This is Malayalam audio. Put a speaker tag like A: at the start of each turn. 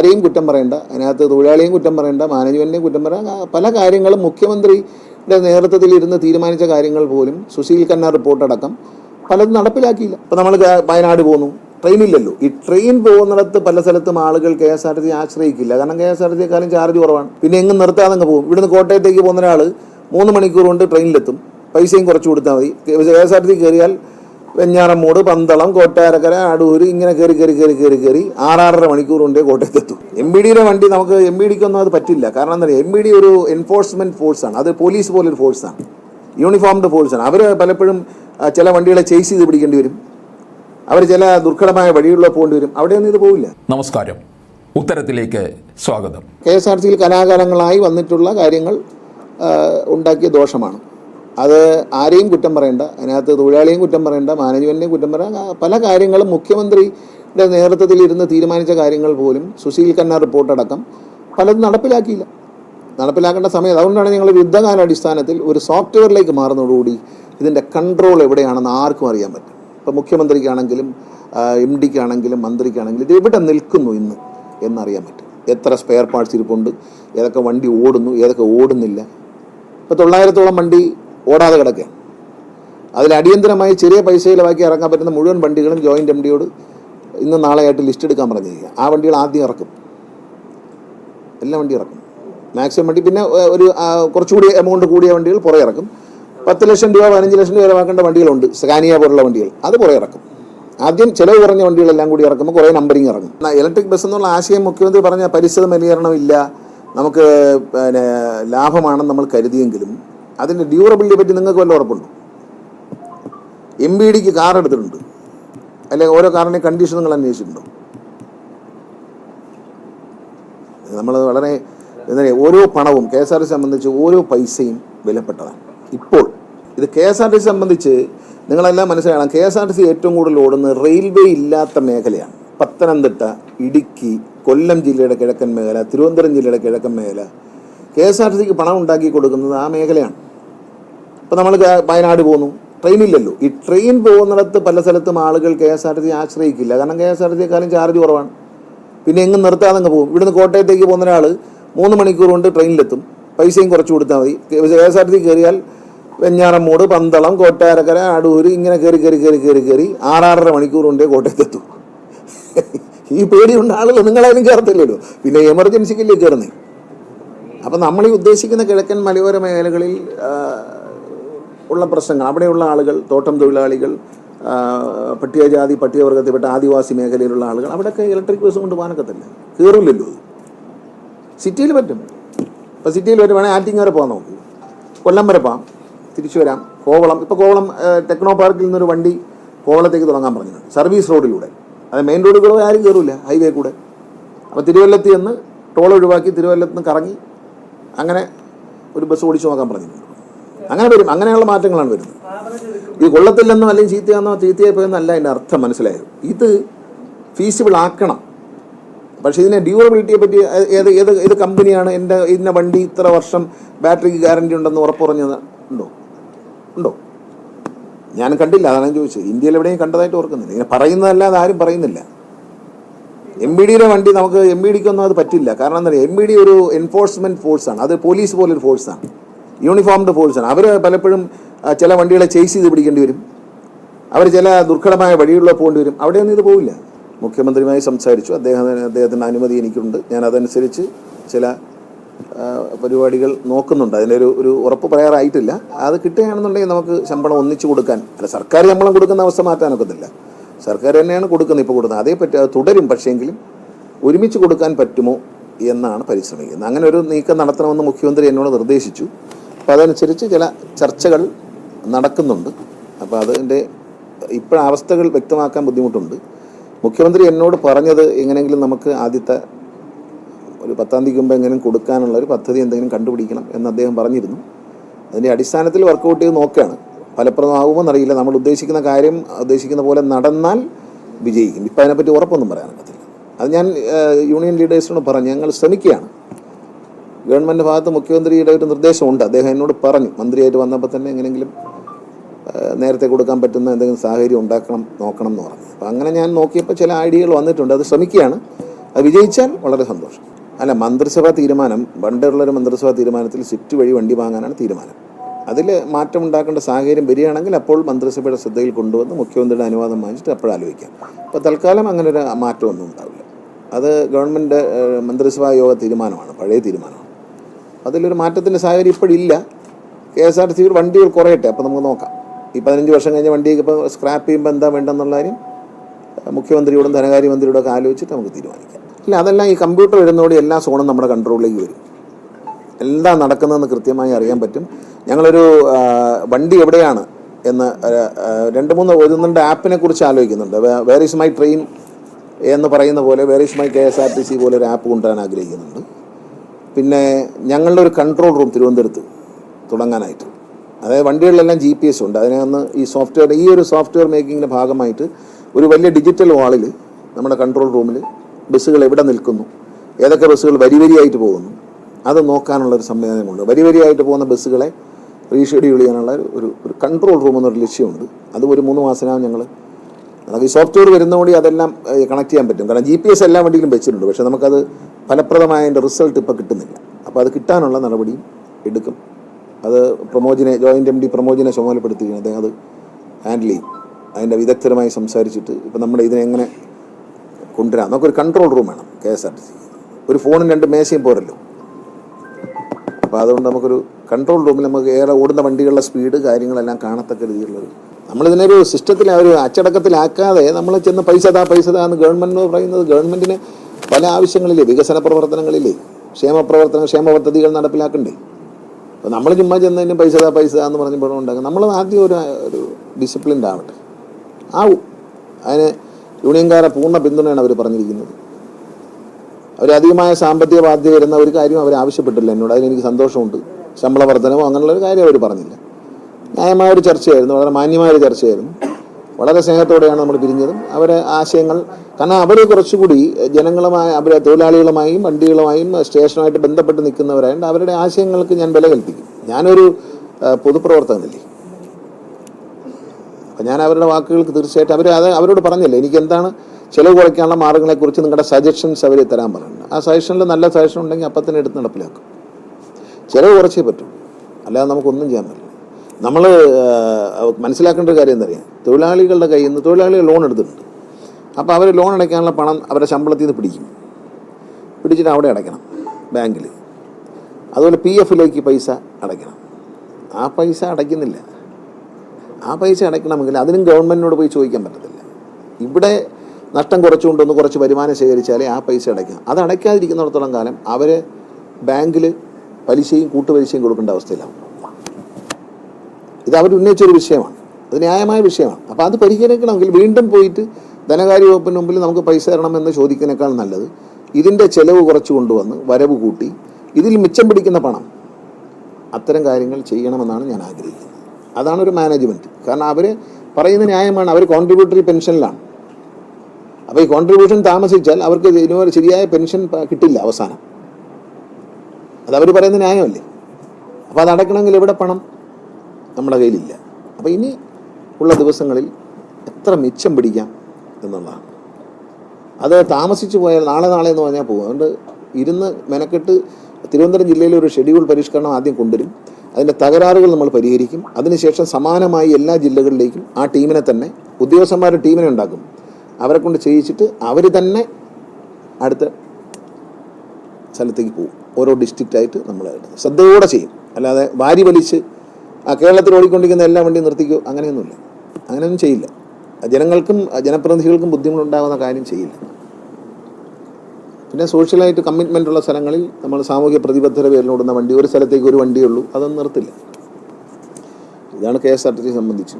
A: ആരെയും കുറ്റം പറയണ്ട അതിനകത്ത് തൊഴിലാളിയും കുറ്റം പറയണ്ട മാനേജ്മെന്റിനെയും കുറ്റം പറയാം പല കാര്യങ്ങളും മുഖ്യമന്ത്രിയുടെ നേതൃത്വത്തിൽ ഇരുന്ന് തീരുമാനിച്ച കാര്യങ്ങൾ പോലും സുശീൽ ഖന്ന റിപ്പോർട്ടടക്കം പലതും നടപ്പിലാക്കിയില്ല ഇപ്പം നമ്മൾ വയനാട് പോന്നു ട്രെയിനില്ലല്ലോ ഈ ട്രെയിൻ പോകുന്നിടത്ത് പല സ്ഥലത്തും ആളുകൾ കെ എസ് ആർ ടി ആശ്രയിക്കില്ല കാരണം കെ എസ് ആർ ടി കാലം ചാർജ് കുറവാണ് പിന്നെ എങ്ങും നിർത്താതെ അങ്ങ് പോകും ഇവിടുന്ന് കോട്ടയത്തേക്ക് പോകുന്ന ഒരാൾ മൂന്ന് മണിക്കൂർ കൊണ്ട് ട്രെയിനിലെത്തും പൈസയും കുറച്ച് കൊടുത്താൽ മതി കെ എസ് ആർ ടി കയറിയാൽ വെഞ്ഞാറമ്മൂട് പന്തളം കോട്ടാരക്കര അടൂര് ഇങ്ങനെ കയറി കയറി കയറി കയറി കയറി ആറാറര മണിക്കൂർ കൊണ്ടേ കോട്ടയത്തെത്തും. എം ബി ഡിയുടെ വണ്ടി നമുക്ക് എം ബി ഡിക്കൊന്നും അത് പറ്റില്ല. കാരണം എന്താ പറയുക എം ബി ഡി ഒരു എൻഫോഴ്സ്മെന്റ് ഫോഴ്സാണ് അത് പോലീസ് പോലൊരു ഫോഴ്സാണ് യൂണിഫോംഡ് ഫോഴ്സാണ് അവർ പലപ്പോഴും ചില വണ്ടികളെ ചേസ് ചെയ്ത് പിടിക്കേണ്ടി വരും. അവർ ചില ദുർഘടമായ വഴികളിലോ പോകേണ്ടി വരും. അവിടെയൊന്നും ഇത് പോവില്ല.
B: നമസ്കാരം. ഉത്തരത്തിലേക്ക് സ്വാഗതം.
A: കെ എസ് ആർ സിയിൽ കലാകാലങ്ങളായി വന്നിട്ടുള്ള കാര്യങ്ങൾ ഉണ്ടാക്കിയ ദോഷമാണ്. അത് ആരെയും കുറ്റം പറയണ്ട. അതിനകത്ത് തൊഴിലാളിയും കുറ്റം പറയണ്ട മാനേജ്മെന്റിനെയും കുറ്റം പറയാം പല കാര്യങ്ങളും മുഖ്യമന്ത്രിയുടെ നേതൃത്വത്തിൽ ഇരുന്ന് തീരുമാനിച്ച കാര്യങ്ങൾ പോലും സുശീൽ ഖന്ന റിപ്പോർട്ടടക്കം പലതും നടപ്പിലാക്കിയില്ല. നടപ്പിലാക്കേണ്ട സമയം അതുകൊണ്ടാണ് ഞങ്ങൾ യുദ്ധകാലാടിസ്ഥാനത്തിൽ ഒരു സോഫ്റ്റ്വെയറിലേക്ക് മാറുന്നതോടുകൂടി ഇതിന്റെ കൺട്രോൾ എവിടെയാണെന്ന് ആർക്കും അറിയാൻ പറ്റും ഇപ്പോൾ മുഖ്യമന്ത്രിക്കാണെങ്കിലും എം ഡിക്കാണെങ്കിലും മന്ത്രിക്കാണെങ്കിലും ഇത് എവിടെ നിൽക്കുന്നു ഇന്ന് എന്നറിയാൻ പറ്റും. എത്ര സ്പെയർ പാർട്സ് ഇരിപ്പുണ്ട് ഏതൊക്കെ വണ്ടി ഓടുന്നു ഏതൊക്കെ ഓടുന്നില്ല. ഇപ്പോൾ തൊള്ളായിരത്തോളം വണ്ടി ഓടാതെ കിടക്കുക അതിൽ അടിയന്തരമായി ചെറിയ പൈസ ചിലവാക്കി ഇറക്കാൻ പറ്റുന്ന മുഴുവൻ വണ്ടികളും ജോയിന്റ് എം ഡിയോട് ഇന്ന് നാളെയായിട്ട് ലിസ്റ്റ് എടുക്കാൻ പറഞ്ഞിരിക്കുക. ആ വണ്ടികൾ ആദ്യം ഇറക്കും. എല്ലാ വണ്ടി ഇറക്കും. മാക്സിമം വണ്ടി പിന്നെ ഒരു കുറച്ചുകൂടി എമൗണ്ട് കൂടിയ വണ്ടികൾ പുറകെ ഇറക്കും. പത്ത് ലക്ഷം രൂപ പതിനഞ്ച് ലക്ഷം രൂപ ചിലവാക്കേണ്ട വണ്ടികളുണ്ട്. സ്കാനിയ പോലുള്ള വണ്ടികൾ. അത് പുറകെ ഇറക്കും. ആദ്യം ചിലവ് കുറഞ്ഞ വണ്ടികളെല്ലാം കൂടി ഇറക്കുമ്പോൾ കുറേ നമ്പറിങ് ഇറങ്ങും. ഇലക്ട്രിക് ബസ് എന്നുള്ള ആശയം മുഖ്യമന്ത്രി പറഞ്ഞ പരിസ്ഥിതി മലിനീകരണമില്ല നമുക്ക് പിന്നെ ലാഭമാണെന്ന് നമ്മൾ കരുതിയെങ്കിലും അതിന്റെ ഡ്യൂറബിലിറ്റിയെ പറ്റി നിങ്ങൾക്ക് വല്ല ഉറപ്പുണ്ടോ? എം ബി ഡിക്ക് കാർ എടുത്തിട്ടുണ്ട്. അല്ലെങ്കിൽ ഓരോ കാറിന്റെ കണ്ടീഷൻ നിങ്ങൾ അന്വേഷിച്ചിട്ടുണ്ടോ? നമ്മൾ വളരെ എന്താ ഓരോ പണവും കെ എസ് ആർ ടി സംബന്ധിച്ച് ഓരോ പൈസയും വിലപ്പെട്ടതാണ്. ഇപ്പോൾ ഇത് കെ എസ് ആർ ടി സംബന്ധിച്ച് നിങ്ങളെല്ലാം മനസ്സിലാക്കണം K S R T C ഏറ്റവും കൂടുതൽ ഓടുന്ന റെയിൽവേ ഇല്ലാത്ത മേഖലയാണ്. പത്തനംതിട്ട ഇടുക്കി കൊല്ലം ജില്ലയുടെ കിഴക്കൻ മേഖല തിരുവനന്തപുരം ജില്ലയുടെ കിഴക്കൻ മേഖല. കെ എസ് ആർ ടി സിക്ക് പണം ഉണ്ടാക്കി കൊടുക്കുന്നത് ആ മേഖലയാണ്. ഇപ്പം നമ്മൾ വയനാട് പോന്നു. ട്രെയിനില്ലല്ലോ. ഈ ട്രെയിൻ പോകുന്നിടത്ത് പല സ്ഥലത്തും ആളുകൾ K S R T C ആശ്രയിക്കില്ല. കാരണം കെ എസ് ആർ ടി സിക്കാളും ചാർജ് കുറവാണ്. പിന്നെ എങ്ങും നിർത്താതെ അങ്ങ് പോകും. ഇവിടുന്ന് കോട്ടയത്തേക്ക് പോകുന്ന ഒരാൾ മൂന്ന് മണിക്കൂർ കൊണ്ട് ട്രെയിനിലെത്തും. പൈസയും കുറച്ച് കൊടുത്താൽ മതി. K S R T C കയറിയാൽ വെഞ്ഞാറമ്മൂട് പന്തളം കോട്ടാരക്കര അടൂര് ഇങ്ങനെ കയറി കയറി കയറി കയറി കയറി ആറാറര മണിക്കൂർ കൊണ്ടേ കോട്ടയത്തെത്തും. ഈ പേടിയുണ്ട് ആളുകൾ നിങ്ങളായാലും കയറത്തില്ലല്ലോ പിന്നെ എമർജൻസിക്കല്ലേ കയറുന്നേ അപ്പം നമ്മൾ ഈ ഉദ്ദേശിക്കുന്ന കിഴക്കൻ മലയോര മേഖലകളിൽ ഉള്ള പ്രശ്നങ്ങൾ. അവിടെയുള്ള ആളുകൾ തോട്ടം തൊഴിലാളികൾ പട്ടികജാതി പട്ടികവർഗത്തിൽപ്പെട്ട ആദിവാസി മേഖലയിലുള്ള ആളുകൾ അവിടെയൊക്കെ ഇലക്ട്രിക് ബസ് കൊണ്ട് പോകാനൊക്കത്തില്ല കയറില്ലല്ലോ സിറ്റിയിൽ പറ്റും. ഇപ്പോൾ സിറ്റിയിൽ വരുവാണെങ്കിൽ ആറ്റിങ് വരെ പോകാൻ നോക്കൂ. കൊല്ലം വരെ പോകാം. തിരിച്ചു വരാം. കോവളം. ഇപ്പോൾ കോവളം ടെക്നോ പാർക്കിൽ നിന്നൊരു വണ്ടി കോവളത്തേക്ക് തുടങ്ങാൻ പറഞ്ഞിട്ടുണ്ട്. സർവീസ് റോഡിലൂടെ. അത് മെയിൻ റോഡിൽ കൂടെ ആരും കയറില്ല ഹൈവേ കൂടെ. അപ്പോൾ തിരുവല്ലത്ത് നിന്ന് ടോൾ ഒഴിവാക്കി തിരുവല്ലത്ത് നിന്ന് കറങ്ങി അങ്ങനെ ഒരു ബസ് ഓടിച്ചു നോക്കാൻ പറഞ്ഞിട്ടുണ്ട്. അങ്ങനെ വരും. അങ്ങനെയുള്ള മാറ്റങ്ങളാണ് വരുന്നത്. ഈ കൊള്ളത്തില്ലെന്നോ അല്ലെങ്കിൽ ചീത്തയാണെന്നോ ചീത്തയായി പോയെന്നല്ല അതിന്റെ അർത്ഥം മനസ്സിലായത്. ഇത് ഫീസിബിൾ ആക്കണം. പക്ഷേ ഇതിനെ ഡ്യൂറബിലിറ്റിയെ പറ്റി ഏത് ഏത് ഏത് കമ്പനിയാണ് എന്റെ ഇതിന്റെ വണ്ടി ഇത്ര വർഷം ബാറ്ററിക്ക് ഗ്യാരണ്ടി ഉണ്ടെന്ന് ഉറപ്പുറഞ്ഞത്? ഉണ്ടോ? ഉണ്ടോ? ഞാൻ കണ്ടില്ല അതാണ് ചോദിച്ചത്. ഇന്ത്യയിൽ എവിടെയും കണ്ടതായിട്ട് ഓർക്കുന്നില്ല. ഇങ്ങനെ പറയുന്നതല്ലാതെ ആരും പറയുന്നില്ല. എം ബി ഡിയുടെ വണ്ടി നമുക്ക് എം ബി ഡിക്കൊന്നും അത് പറ്റില്ല. കാരണം എന്താ പറയുക എം ബി ഡി ഒരു എൻഫോഴ്സ്മെന്റ് ഫോഴ്സാണ് അത് പോലീസ് പോലൊരു ഫോഴ്സാണ് യൂണിഫോംഡ് ഫോഴ്സാണ് അവർ പലപ്പോഴും ചില വണ്ടികളെ ചേസ് ചെയ്ത് പിടിക്കേണ്ടി വരും. അവർ ചില ദുർഘടമായ വഴികളിലൂടെ പോകേണ്ടി വരും. അവിടെയൊന്നും ഇത് പോവില്ല. മുഖ്യമന്ത്രിയുമായി സംസാരിച്ചു. അദ്ദേഹത്തിന് അദ്ദേഹത്തിന്റെ അനുമതി എനിക്കുണ്ട്. ഞാൻ അതനുസരിച്ച് ചില പരിപാടികൾ നോക്കുന്നുണ്ട്. അതിന്റെ ഒരു ഒരു ഉറപ്പ് പറയാറായിട്ടില്ല. അത് കിട്ടുകയാണെന്നുണ്ടെങ്കിൽ നമുക്ക് ശമ്പളം ഒന്നിച്ചു കൊടുക്കാൻ അല്ല സർക്കാർ ശമ്പളം കൊടുക്കുന്ന അവസ്ഥ മാറ്റാനൊക്കത്തില്ല സർക്കാർ തന്നെയാണ് കൊടുക്കുന്നത് ഇപ്പോൾ കൊടുക്കുന്നത്. അതേ പറ്റി അത് തുടരും. പക്ഷേങ്കിലും ഒരുമിച്ച് കൊടുക്കാൻ പറ്റുമോ എന്നാണ് പരിശ്രമിക്കുന്നത്. അങ്ങനെ ഒരു നീക്കം നടത്തണമെന്ന് മുഖ്യമന്ത്രി എന്നോട് നിർദ്ദേശിച്ചു. അപ്പോൾ അതനുസരിച്ച് ചില ചർച്ചകൾ നടക്കുന്നുണ്ട്. അപ്പോൾ അതിന്റെ ഇപ്പോഴവസ്ഥകൾ വ്യക്തമാക്കാൻ ബുദ്ധിമുട്ടുണ്ട്. മുഖ്യമന്ത്രി എന്നോട് പറഞ്ഞത് എങ്ങനെയെങ്കിലും നമുക്ക് ആദ്യത്തെ ഒരു പത്താം തീയതി മുമ്പ് എങ്ങനെയും കൊടുക്കാനുള്ള ഒരു പദ്ധതി എന്തെങ്കിലും കണ്ടുപിടിക്കണം എന്ന് അദ്ദേഹം പറഞ്ഞിരുന്നു. അതിന്റെ അടിസ്ഥാനത്തിൽ വർക്കൗട്ട് ചെയ്ത് നോക്കുകയാണ്. ഫലപ്രദമാകുമോ എന്നറിയില്ല. നമ്മൾ ഉദ്ദേശിക്കുന്ന കാര്യം ഉദ്ദേശിക്കുന്ന പോലെ നടന്നാൽ വിജയിക്കും. ഇപ്പം അതിനെപ്പറ്റി ഉറപ്പൊന്നും പറയാനൊക്കത്തില്ല അത് ഞാൻ യൂണിയൻ ലീഡേഴ്സിനോട് പറഞ്ഞു ഞങ്ങൾ ശ്രമിക്കുകയാണ്. ഗവൺമെന്റ് ഭാഗത്ത് മുഖ്യമന്ത്രിയുടെ ഒരു നിർദ്ദേശമുണ്ട്. അദ്ദേഹം എന്നോട് പറഞ്ഞു മന്ത്രിയായിട്ട് വന്നപ്പോൾ തന്നെ എങ്ങനെയെങ്കിലും നേരത്തെ കൊടുക്കാൻ പറ്റുന്ന എന്തെങ്കിലും സാഹചര്യം ഉണ്ടാക്കണം നോക്കണം എന്ന് പറഞ്ഞു. അപ്പോൾ അങ്ങനെ ഞാൻ നോക്കിയപ്പോൾ ചില ഐഡിയകൾ വന്നിട്ടുണ്ട്. അത് ശ്രമിക്കുകയാണ്. അത് വിജയിച്ചാൽ വളരെ സന്തോഷം. അല്ല മന്ത്രിസഭാ തീരുമാനം പണ്ടുള്ളൊരു മന്ത്രിസഭാ തീരുമാനത്തിൽ സിറ്റ് വഴി വണ്ടി വാങ്ങാനാണ് തീരുമാനം. അതിൽ മാറ്റം ഉണ്ടാക്കേണ്ട സാഹചര്യം വരികയാണെങ്കിൽ അപ്പോൾ മന്ത്രിസഭയുടെ ശ്രദ്ധയിൽ കൊണ്ടുവന്ന് മുഖ്യമന്ത്രിയുടെ അനുവാദം വാങ്ങിച്ചിട്ട് അപ്പോൾ ആലോചിക്കാം അപ്പോൾ തൽക്കാലം അങ്ങനെ ഒരു മാറ്റമൊന്നും ഉണ്ടാവില്ല. അത് ഗവൺമെന്റ് മന്ത്രിസഭാ യോഗ തീരുമാനമാണ് പഴയ തീരുമാനമാണ്. അതിലൊരു മാറ്റത്തിന്റെ സാഹചര്യം ഇപ്പോഴില്ല. കെ എസ് ആർ ടി സിയിൽ വണ്ടികൾ കുറയട്ടെ അപ്പോൾ നമുക്ക് നോക്കാം. ഈ പതിനഞ്ച് വർഷം കഴിഞ്ഞ വണ്ടിയൊക്കെ ഇപ്പോൾ സ്ക്രാപ്പ് ചെയ്യുമ്പോൾ എന്താ വേണ്ടെന്നുള്ള കാര്യം മുഖ്യമന്ത്രിയോടും ധനകാര്യമന്ത്രിയോടും ഒക്കെ ആലോചിച്ചിട്ട് നമുക്ക് തീരുമാനിക്കാം. അല്ല അതെല്ലാം ഈ കമ്പ്യൂട്ടർ വരുന്നതോടെ എല്ലാ സോണും നമ്മുടെ കൺട്രോളിലേക്ക് വരും. എന്താ നടക്കുന്നതെന്ന് കൃത്യമായി അറിയാൻ പറ്റും. ഞങ്ങളൊരു വണ്ടി എവിടെയാണ് എന്ന് രണ്ട് മൂന്ന് ഒരു രണ്ട് ആപ്പിനെ കുറിച്ച് ആലോചിക്കുന്നുണ്ട്. വേർ ഈസ് മൈ ട്രെയിൻ എന്ന് പറയുന്ന പോലെ where is my K S R T C പോലെ ഒരു ആപ്പ് കൊണ്ടുവരാൻ ആഗ്രഹിക്കുന്നുണ്ട്. പിന്നെ ഞങ്ങളുടെ ഒരു കൺട്രോൾ റൂം തിരുവനന്തപുരത്ത് തുടങ്ങാനായിട്ട്. അതായത് വണ്ടികളിലെല്ലാം ജി പി എസ് ഉണ്ട്. അതിനകത്ത് ഈ സോഫ്റ്റ്വെയർ ഈ ഒരു സോഫ്റ്റ്വെയർ മേക്കിങ്ങിന്റെ ഭാഗമായിട്ട് ഒരു വലിയ ഡിജിറ്റൽ വാളിൽ നമ്മുടെ കൺട്രോൾ റൂമിൽ ബസ്സുകൾ എവിടെ നിൽക്കുന്നു ഏതൊക്കെ ബസ്സുകൾ വരി വരിയായിട്ട് പോകുന്നു അത് നോക്കാനുള്ള ഒരു സംവിധാനമുണ്ട്. വരി വരിയായിട്ട് പോകുന്ന ബസ്സുകളെ റീഷെഡ്യൂൾ ചെയ്യാനുള്ള ഒരു ഒരു കൺട്രോൾ റൂം എന്നൊരു ലക്ഷ്യമുണ്ട്. അത് ഒരു മൂന്ന് മാസത്തിനകം ഞങ്ങൾ നമുക്ക് ഈ സോഫ്റ്റ്വെയർ വരുന്നതോടെ അതെല്ലാം കണക്ട് ചെയ്യാൻ പറ്റും. കാരണം ജി പി എസ് എല്ലാ വണ്ടിയിലും വെച്ചിട്ടുണ്ട്. പക്ഷേ നമുക്കത് ഫലപ്രദമായ അതിന്റെ റിസൾട്ട് ഇപ്പോൾ കിട്ടുന്നില്ല. അപ്പോൾ അത് കിട്ടാനുള്ള നടപടിയും എടുക്കും. അത് പ്രമോജിനെ ജോയിന്റ് എം ഡി പ്രമോജിനെ ചുമതലപ്പെടുത്തുകയാണ് അദ്ദേഹം അത് ഹാൻഡിൽ ചെയ്യും. അതിന്റെ വിദഗ്ധരുമായി സംസാരിച്ചിട്ട് ഇപ്പോൾ നമ്മുടെ ഇതിനെങ്ങനെ കൊണ്ടുവരാം. നമുക്കൊരു കൺട്രോൾ റൂം വേണം K S R T C. ഒരു ഫോണും രണ്ട് മേശയും പോരല്ലോ. അപ്പോൾ അതുകൊണ്ട് നമുക്കൊരു കൺട്രോൾ റൂമിൽ നമുക്ക് ഏറെ ഓടുന്ന വണ്ടികളുടെ സ്പീഡ് കാര്യങ്ങളെല്ലാം കാണത്തക്ക രീതിയിലുള്ളൊരു നമ്മളിതിനൊരു സിസ്റ്റത്തിൽ ഒരു അച്ചടക്കത്തിലാക്കാതെ നമ്മൾ ചെന്ന് പൈസ താ പൈസ താ എന്ന് ഗവൺമെന്റ് പറയുന്നത് ഗവൺമെന്റിന് പല ആവശ്യങ്ങളില്ലേ? വികസന പ്രവർത്തനങ്ങളില്ലേ? ക്ഷേമ പ്രവർത്തന ക്ഷേമ പദ്ധതികൾ നടപ്പിലാക്കണ്ടേ? അപ്പോൾ നമ്മൾ ചുമ്മാ ചെന്നതിന് പൈസ താ പൈസ എന്ന് പറഞ്ഞപ്പോൾ ഉണ്ടാകും നമ്മൾ ആദ്യം ഒരു ഒരു ഡിസിപ്ലിൻഡ് ആവട്ടെ. ആവും. അതിന് യൂണിയൻകാരെ പൂർണ പിന്തുണയാണ് അവർ പറഞ്ഞിരിക്കുന്നത്. അവർ അധികമായ സാമ്പത്തിക ബാധ്യത വരുന്ന ഒരു കാര്യം അവർ ആവശ്യപ്പെട്ടില്ല എന്നോട്. അതിനെനിക്ക് സന്തോഷമുണ്ട്. ശമ്പള വർധനമോ അങ്ങനെയുള്ള ഒരു കാര്യം അവർ പറഞ്ഞില്ല. ന്യായമായ ഒരു ചർച്ചയായിരുന്നു. വളരെ മാന്യമായ ഒരു ചർച്ചയായിരുന്നു. വളരെ സ്നേഹത്തോടെയാണ് നമ്മൾ പിരിഞ്ഞതും. അവരെ ആശയങ്ങൾ കാരണം അവർ കുറച്ചുകൂടി ജനങ്ങളുമായി അവരെ തൊഴിലാളികളുമായും വണ്ടികളുമായും സ്റ്റേഷനുമായിട്ട് ബന്ധപ്പെട്ട് നിൽക്കുന്നവരായതുകൊണ്ട് അവരുടെ ആശയങ്ങൾക്ക് ഞാൻ വില കൽപ്പിക്കും. ഞാനൊരു പൊതുപ്രവർത്തകനല്ലേ. അപ്പം ഞാൻ അവരുടെ വാക്കുകൾക്ക് തീർച്ചയായിട്ടും അവർ അത് അവരോട് പറഞ്ഞില്ലേ എനിക്ക് എന്താണ് ചിലവ് കുറയ്ക്കാനുള്ള മാർഗങ്ങളെക്കുറിച്ച് നിങ്ങളുടെ സജഷൻസ് അവർ തരാൻ പറഞ്ഞു ആ സജഷനിൽ നല്ല സജഷൻ ഉണ്ടെങ്കിൽ അപ്പം തന്നെ എടുത്ത് നടപ്പിലാക്കും. ചിലവ് കുറച്ചേ പറ്റും. അല്ലാതെ നമുക്കൊന്നും ചെയ്യാൻ പറ്റില്ല. നമ്മൾ മനസ്സിലാക്കേണ്ട ഒരു കാര്യം എന്തറിയാം തൊഴിലാളികളുടെ കയ്യിൽ നിന്ന് തൊഴിലാളികൾ ലോൺ എടുത്തിട്ടുണ്ട്. അപ്പോൾ അവർ ലോൺ അടയ്ക്കാനുള്ള പണം അവരെ ശമ്പളത്തിൽ നിന്ന് പിടിക്കും. പിടിച്ചിട്ട് അവിടെ അടയ്ക്കണം ബാങ്കിൽ. അതുപോലെ പി എഫിലേക്ക് പൈസ അടയ്ക്കണം. ആ പൈസ അടയ്ക്കുന്നില്ല. ആ പൈസ അടയ്ക്കണമെങ്കിൽ അതിനും ഗവൺമെന്റിനോട് പോയി ചോദിക്കാൻ പറ്റത്തില്ല. ഇവിടെ നഷ്ടം കുറച്ചുകൊണ്ടൊന്ന് കുറച്ച് വരുമാനം ശേഖരിച്ചാലേ ആ പൈസ അടയ്ക്കാം അത് അടയ്ക്കാതിരിക്കുന്നിടത്തോളം കാലം അവർ ബാങ്കിൽ പലിശയും കൂട്ടുപലിശയും കൊടുക്കേണ്ട അവസ്ഥയിലാവും. ഇത് അവർ ഉന്നയിച്ചൊരു വിഷയമാണ്. അത് ന്യായമായ വിഷയമാണ്. അപ്പോൾ അത് പരിഹരിക്കണമെങ്കിൽ വീണ്ടും പോയിട്ട് ധനകാര്യ വകുപ്പിന് മുമ്പിൽ നമുക്ക് പൈസ തരണമെന്ന് ചോദിക്കുന്നേക്കാൾ നല്ലത് ഇതിന്റെ ചെലവ് കുറച്ച് കൊണ്ടുവന്ന് വരവ് കൂട്ടി ഇതിൽ മിച്ചം പിടിക്കുന്ന പണം അത്തരം കാര്യങ്ങൾ ചെയ്യണമെന്നാണ് ഞാൻ ആഗ്രഹിക്കുന്നത്. അതാണ് ഒരു മാനേജ്മെന്റ് കാരണം അവർ പറയുന്ന ന്യായമാണ് അവർ കോൺട്രിബ്യൂട്ടറി പെൻഷനിലാണ് അപ്പോൾ ഈ കോൺട്രിബ്യൂഷൻ താമസിച്ചാൽ അവർക്ക് ഇതിനോട് ശരിയായ പെൻഷൻ കിട്ടില്ല അവസാനം. അതവർ പറയുന്ന ന്യായമല്ലേ? അപ്പോൾ അത് അടയ്ക്കണമെങ്കിൽ എവിടെ പണം? നമ്മുടെ കയ്യിലില്ല. അപ്പോൾ ഇനി ഉള്ള ദിവസങ്ങളിൽ എത്ര മിച്ചം പിടിക്കാം എന്നുള്ളതാണ്. അത് താമസിച്ച് പോയാൽ നാളെ നാളെ എന്ന് പറഞ്ഞാൽ പോകും അതുകൊണ്ട് ഇരുന്ന് മെനക്കെട്ട് തിരുവനന്തപുരം ജില്ലയിലെ ഒരു ഷെഡ്യൂൾ പരിഷ്കരണം ആദ്യം കൊണ്ടുവരും. അതിന്റെ തകരാറുകൾ നമ്മൾ പരിഹരിക്കും. അതിനുശേഷം സമാനമായി എല്ലാ ജില്ലകളിലേക്കും ആ ടീമിനെ തന്നെ ഉദ്യോഗസ്ഥന്മാർ ടീമിനെ ഉണ്ടാക്കും. അവരെ കൊണ്ട് ചെയ്യിച്ചിട്ട് അവർ തന്നെ അടുത്ത സ്ഥലത്തേക്ക് പോകും. ഓരോ ഡിസ്ട്രിക്റ്റായിട്ട് നമ്മൾ ശ്രദ്ധയോടെ ചെയ്യും. അല്ലാതെ വാരി വലിച്ച് ആ കേരളത്തിൽ ഓടിക്കൊണ്ടിരിക്കുന്ന എല്ലാ വണ്ടിയും നിർത്തിക്കോ? അങ്ങനെയൊന്നുമില്ല. അങ്ങനെയൊന്നും ചെയ്യില്ല. ജനങ്ങൾക്കും ജനപ്രതിനിധികൾക്കും ബുദ്ധിമുട്ടുണ്ടാകുന്ന കാര്യം ചെയ്യില്ല. പിന്നെ സോഷ്യലായിട്ട് കമ്മിറ്റ്മെന്റ് ഉള്ള സ്ഥലങ്ങളിൽ നമ്മൾ സാമൂഹ്യ പ്രതിബദ്ധത പേരിലോടുന്ന വണ്ടി ഒരു സ്ഥലത്തേക്ക് ഒരു വണ്ടിയുള്ളൂ അതൊന്നും നിർത്തില്ല. ഇതാണ് K S R T C സംബന്ധിച്ച്.